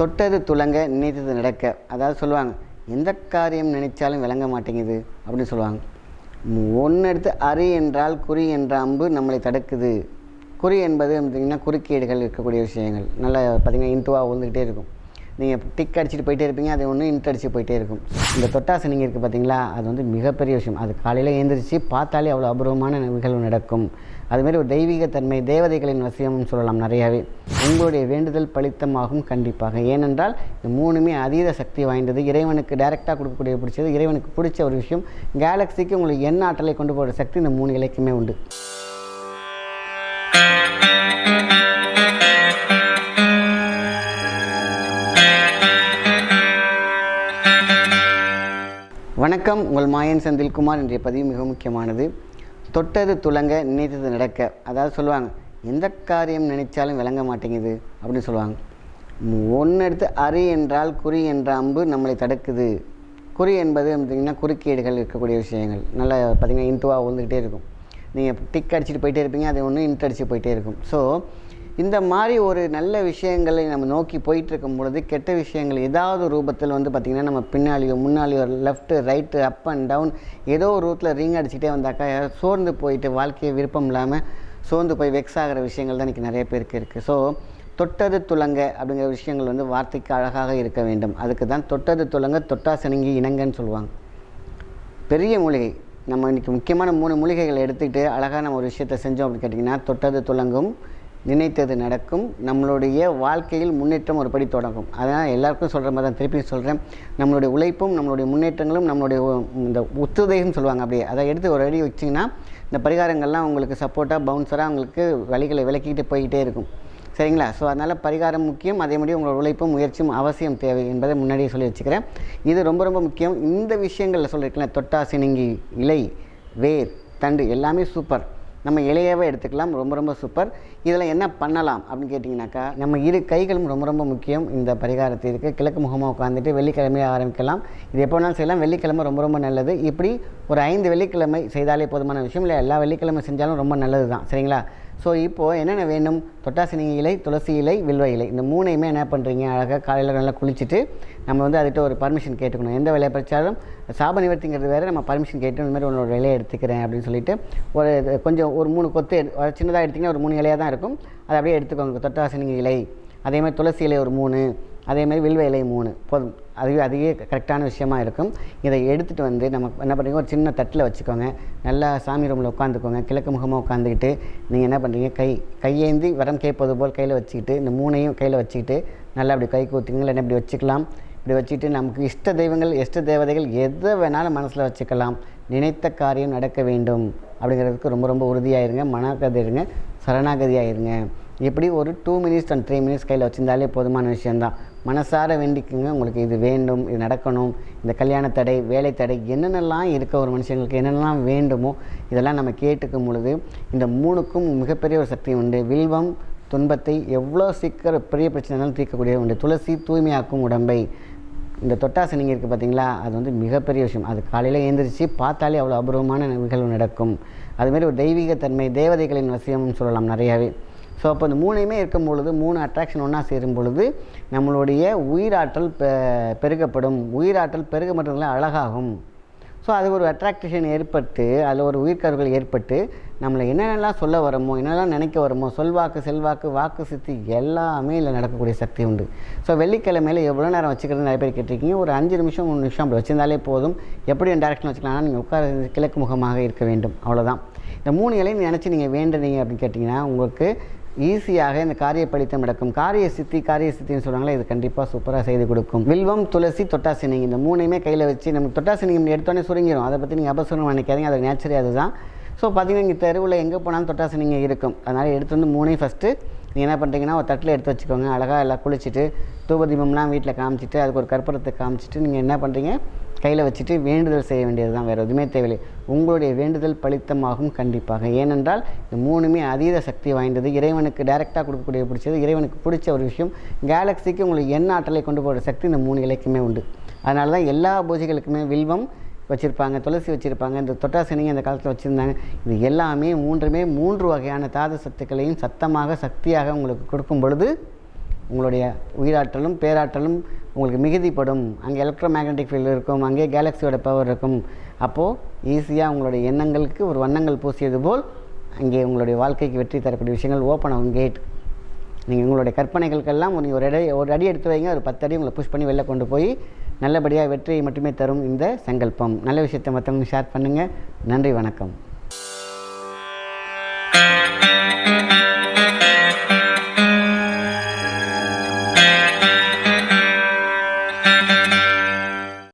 தொட்டது துலங்க நினைத்தது நடக்க. அதாவது சொல்லுவாங்க எந்த காரியம் நினைச்சாலும் விளங்க மாட்டேங்குது அப்படின்னு சொல்லுவாங்க. ஒன்று எடுத்து அரி என்றால் குறி என்ற அம்பு நம்மளை தடுக்குது. குறி என்பது பார்த்திங்கன்னா குறுக்கீடுகள் இருக்கக்கூடிய விஷயங்கள். நல்லா பார்த்திங்கன்னா இன்ட்டுவாக விழுந்துக்கிட்டே இருக்கும். நீங்கள் டிக் அடிச்சுட்டு போயிட்டே இருப்பீங்க அது ஒன்று இன்ட் அடிச்சு போயிட்டே இருக்கும். இந்த தொட்டாசனிங்க இருக்குது பார்த்தீங்களா அது வந்து மிகப்பெரிய விஷயம். அது காலையில் எழுந்திரிச்சு பார்த்தாலே அவ்வளோ அபூர்வமான நிகழ்வு நடக்கும். அதுமாரி ஒரு தெய்வீகத்தன்மை தேவதைகளின் வசியம்னு சொல்லலாம் நிறையாவே. உங்களுடைய வேண்டுதல் பலித்தமாகும் கண்டிப்பாக. ஏனென்றால் இந்த மூணுமே அதீத சக்தி வாய்ந்தது. இறைவனுக்கு டைரெக்டாக கொடுக்கக்கூடிய பிடிச்சது இறைவனுக்கு பிடிச்ச ஒரு விஷயம். கேலக்ஸிக்கு உங்களுக்கு என்ன ஆற்றலை கொண்டு போகிற சக்தி இந்த மூணு இலைக்குமே உண்டு. வணக்கம். உங்கள் மாயன் செந்தில்குமார் இன்றைய பதிவு மிக முக்கியமானது. தொட்டது துலங்க நினைத்தது நடக்க. அதாவது சொல்லுவாங்க எந்த காரியம் நினைச்சாலும் விளங்க மாட்டேங்குது அப்படின்னு சொல்லுவாங்க. ஒன்று எடுத்து அரி என்றால் குறி என்ற அம்பு நம்மளை தடுக்குது. குறி என்பது பார்த்திங்கன்னா குறுக்கீடுகள் இருக்கக்கூடிய விஷயங்கள். நல்லா பார்த்திங்கன்னா இன்ட்டுவாக விழுந்துக்கிட்டே இருக்கும். நீங்கள் டிக் அடிச்சுட்டு போயிட்டே இருப்பீங்க அது ஒன்று இன்ட் அடிச்சு போயிட்டே இருக்கும். ஸோ இந்த மாதிரி ஒரு நல்ல விஷயங்களை நம்ம நோக்கி போயிட்டு இருக்கும் பொழுது கெட்ட விஷயங்கள் ஏதாவது ரூபத்தில் வந்து பார்த்திங்கன்னா நம்ம பின்னாலேயோ முன்னாலேயோ left right up and down ஏதோ ஒரு ரூட்டில் ரீங் அடிச்சுட்டே வந்தாக்கா சோர்ந்து போயிட்டு வாழ்க்கையை விருப்பம் இல்லாமல் சோர்ந்து போய் வெக்ஸ் ஆகிற விஷயங்கள் தான் இன்றைக்கி நிறைய பேருக்கு இருக்குது ஸோ தொட்டது துலங்க அப்படிங்கிற விஷயங்கள் வந்து வார்த்தைக்கு அழகாக இருக்க வேண்டும். அதுக்கு தான் தொட்டது துலங்க தொட்டாசனங்கி இணங்கன்னு சொல்லுவாங்க. பெரிய மூலிகை. நம்ம இன்றைக்கி முக்கியமான மூணு மூலிகைகளை எடுத்துக்கிட்டு அழகாக நம்ம ஒரு விஷயத்தை செஞ்சோம் அப்படின்னு கேட்டிங்கன்னா தொட்டது துலங்கும் நினைத்தது நடக்கும். நம்மளுடைய வாழ்க்கையில் முன்னேற்றம் ஒரு படி தொடங்கும். அதனால் எல்லாருக்கும் சொல்கிற மாதிரி தான் திருப்பி சொல்கிறேன் நம்மளுடைய உழைப்பும் நம்மளுடைய முன்னேற்றங்களும் நம்மளுடைய இந்த உத்துதையும் சொல்லுவாங்க அப்படியே. அதை எடுத்து ஒரு அடி வச்சிங்கன்னா இந்த பரிகாரங்கள்லாம் உங்களுக்கு சப்போர்ட்டாக பவுன்சராக உங்களுக்கு வழிகளை விளக்கிக்கிட்டு போய்கிட்டே இருக்கும். சரிங்களா? ஸோ அதனால் பரிகாரம் முக்கியம் அதே மாதிரி உங்களோட உழைப்பும் முயற்சியும் அவசியம் தேவை என்பதை முன்னாடியே சொல்லி வச்சுக்கிறேன். இது ரொம்ப ரொம்ப முக்கியம். இந்த விஷயங்களில் சொல்லியிருக்கலாம் தொட்டாசினிங்கி இலை வேர் தண்டு எல்லாமே சூப்பர் நம்ம இலையாவே எடுத்துக்கலாம். ரொம்ப ரொம்ப சூப்பர் இதில் என்ன பண்ணலாம் அப்படின்னு கேட்டிங்கனாக்கா நம்ம இரு கைகளும் ரொம்ப ரொம்ப முக்கியம். இந்த பரிகாரத்திற்கு கிழக்கு முகமாக உட்காந்துட்டு வெள்ளிக்கிழமையை ஆரம்பிக்கலாம். இது எப்போ வேணாலும் செய்யலாம். வெள்ளிக்கிழமை ரொம்ப ரொம்ப நல்லது. இப்படி ஒரு ஐந்து வெள்ளிக்கிழமை செய்தாலே போதுமான விஷயம். இல்லை எல்லா வெள்ளிக்கிழமை செஞ்சாலும் ரொம்ப நல்லது தான் சரிங்களா? ஸோ இப்போது என்னென்ன வேணும் தொட்டாசினி இலை துளசி இலை வில்வ இலை. இந்த மூணையுமே என்ன பண்ணுறீங்க அழகாக காலையில் நல்லா குளிச்சுட்டு நம்ம வந்து அதுகிட்ட ஒரு பர்மிஷன் கேட்டுக்கணும். எந்த வேலையை படித்தாலும் சாப நிவர்த்திங்கிறது வேறு. நம்ம பர்மிஷன் கேட்டு இந்த மாதிரி உன்னோட இலையை எடுத்துக்கிறேன் அப்படின்னு சொல்லிட்டு ஒரு கொஞ்சம் ஒரு மூணு கொத்து ஒரு சின்னதாக எடுத்திங்கன்னா ஒரு மூணு இலையாக தான் இருக்கும். அதை அப்படியே எடுத்துக்கோங்க. தொட்டாசினி இலை. அதே மாதிரி துளசி இலை ஒரு மூணு. அதே மாதிரி வில்வ இலை மூணு. போதும். அதுவே அதுவே கரெக்டான விஷயமா இருக்கும். இதை எடுத்துகிட்டு வந்து நம்ம என்ன பண்ணுறீங்க? ஒரு சின்ன தட்டில் வச்சுக்கோங்க. நல்லா சாமி ரூமில் உட்காந்துக்கோங்க. கிழக்கு முகமாக உட்காந்துக்கிட்டு நீங்கள் என்ன பண்ணுறீங்க? கை கையேந்தி வரம் கேட்பது போல் கையில் வச்சுக்கிட்டு இந்த மூணையும் கையில் வச்சுக்கிட்டு நல்லா அப்படி கை கூத்துங்க இல்லைன்னா இப்படி வச்சுக்கலாம்? இப்படி வச்சுட்டு நமக்கு இஷ்ட தெய்வங்கள் இஷ்ட தேவதைகள் எதை வேணாலும் மனசில் வச்சுக்கலாம். நினைத்த காரியம் நடக்க வேண்டும். அப்படிங்கிறதுக்கு ரொம்ப ரொம்ப உறுதியாயிருங்க. மனக்கதை சரணாகதியாயிருங்க. இப்படி ஒரு two minutes and three minutes கையில் வச்சிருந்தாலே போதுமான விஷயந்தான் மனசார வேண்டிக்குங்க. உங்களுக்கு இது வேண்டும் இது நடக்கணும். இந்த கல்யாண தடை வேலை தடை என்னென்னலாம் இருக்க ஒரு மனுஷங்களுக்கு என்னென்னலாம் வேண்டுமோ இதெல்லாம் நம்ம கேட்டுக்கும் பொழுது இந்த மூணுக்கும் மிகப்பெரிய ஒரு சக்தி உண்டு. வில்வம் துன்பத்தை எவ்வளோ சீக்கிரம் பெரிய பிரச்சனைனாலும் தீர்க்கக்கூடிய உண்டு. துளசி தூய்மையாக்கும் உடம்பை. இந்த தொட்டாசனிங்க இருக்குது பார்த்தீங்களா? அது வந்து மிகப்பெரிய விஷயம். அது காலையில் எழுந்திரிச்சு பார்த்தாலே அவ்வளோ அபூர்வமான நிகழ்வு நடக்கும். அதுமாரி ஒரு தெய்வீகத்தன்மை தேவதைகளின் வசியம்னு சொல்லலாம் நிறையாவே. ஸோ அப்போ இந்த மூணையுமே இருக்கும் பொழுது மூணு அட்ராக்ஷன் ஒன்றா சேரும் பொழுது நம்மளுடைய உயிராற்றல் பெ பெருகப்படும். உயிராற்றல் பெருக மட்டும் அழகாகும். ஸோ அது ஒரு அட்ராக்டேஷன் ஏற்பட்டு அதில் ஒரு உயிர்கருகள் ஏற்பட்டு நம்மளை என்னென்னலாம் சொல்ல வரமோ என்னெல்லாம் நினைக்க வரமோ சொல்வாக்கு செல்வாக்கு வாக்கு சித்தி எல்லாமே இதில் நடக்கக்கூடிய சக்தி உண்டு. ஸோ வெள்ளிக்கிழமையில எவ்வளோ நேரம் வச்சுக்கிறது நிறைய பேர் கேட்டிருக்கீங்க. ஒரு அஞ்சு நிமிஷம் மூணு நிமிஷம் அப்படி வச்சிருந்தாலே போதும். எப்படி டேரக்ஷன் வச்சுக்கலாம்னா நீங்கள் உட்கார கிழக்கு முகமாக இருக்க வேண்டும். அவ்வளோதான் இந்த மூணு இலையும் நினச்சி நீங்கள் வேண்டுனீங்க அப்படின்னு கேட்டிங்கன்னா உங்களுக்கு ஈஸியாக இந்த காரிய பலித்தம் நடக்கும். காரிய சித்தி காரிய சித்தின்னு சொல்கிறாங்களே இது கண்டிப்பாக சூப்பராக செய்து கொடுக்கும். வில்வம் துளசி தொட்டாசினிங் இந்த மூணையுமே கையில் வச்சு நம்ம தொட்டாசினிங்க எடுத்தோடனே சுருங்கிடும் அதை பற்றி நீங்கள் அபசரம் நினைக்காதீங்க அது நேச்சுரே அதுதான். ஸோ பார்த்தீங்கன்னா இங்கே தெருவில் எங்கே போனாலும் தொட்டாசினிங்க இருக்கும். அதனால் எடுத்து வந்து மூணையும் ஃபஸ்ட்டு நீங்கள் என்ன பண்ணுறீங்கன்னா ஒரு தட்டில் எடுத்து வச்சுக்கோங்க. அழகாக எல்லாம் குளிச்சுட்டு தூபதீபம்லாம் வீட்டில் காமிச்சிட்டு அதுக்கு ஒரு கற்பூரத்தை காமிச்சிட்டு நீங்கள் என்ன பண்ணுறீங்க கையில் வச்சுட்டு வேண்டுதல் செய்ய வேண்டியது தான் வேறு எதுவுமே தேவையில்லை. உங்களுடைய வேண்டுதல் பலித்தமாகும் கண்டிப்பாக. ஏனென்றால் இந்த மூணுமே அதீத சக்தி வாய்ந்தது. இறைவனுக்கு டைரெக்டாக கொடுக்கக்கூடிய பிடிச்சது. இறைவனுக்கு பிடிச்ச ஒரு விஷயம். கேலக்ஸிக்கு உங்களுக்கு என்ன ஆற்றலை கொண்டு போகிற சக்தி இந்த மூணு இலைக்குமே உண்டு. அதனால தான் எல்லா பூஜைகளுக்குமே வில்வம் வச்சுருப்பாங்க துளசி வச்சுருப்பாங்க இந்த தொட்டாசினிங்க அந்த காலத்தில் வச்சுருந்தாங்க. இது எல்லாமே மூன்றுமே மூன்று வகையான தாது சத்துக்களையும் சத்தமாக சக்தியாக உங்களுக்கு கொடுக்கும் பொழுது உங்களுடைய உயிராற்றலும் பேராற்றலும் உங்களுக்கு மிகுதிப்படும். அங்கே எலக்ட்ரோ மேக்னட்டிக் ஃபீல்டு இருக்கும் அங்கே கேலக்ஸியோட பவர் இருக்கும். அப்போது ஈஸியாக உங்களுடைய எண்ணங்களுக்கு ஒரு வண்ணங்கள் பூசியது போல் அங்கே உங்களுடைய வாழ்க்கைக்கு வெற்றி தரக்கூடிய விஷயங்கள் ஓப்பன் ஆகும் கேட் நீங்கள் உங்களுடைய கற்பனைகளுக்கெல்லாம் நீங்கள் ஒரு அடி ஒரு அடி எடுத்து வைங்க ஒரு பத்து அடி உங்களை புஷ் பண்ணி வெளில கொண்டு போய் நல்லபடியாக வெற்றியை மட்டுமே தரும் இந்த சங்கல்பம். நல்ல விஷயத்தை மற்றவங்க ஷேர் பண்ணுங்கள் நன்றி வணக்கம்.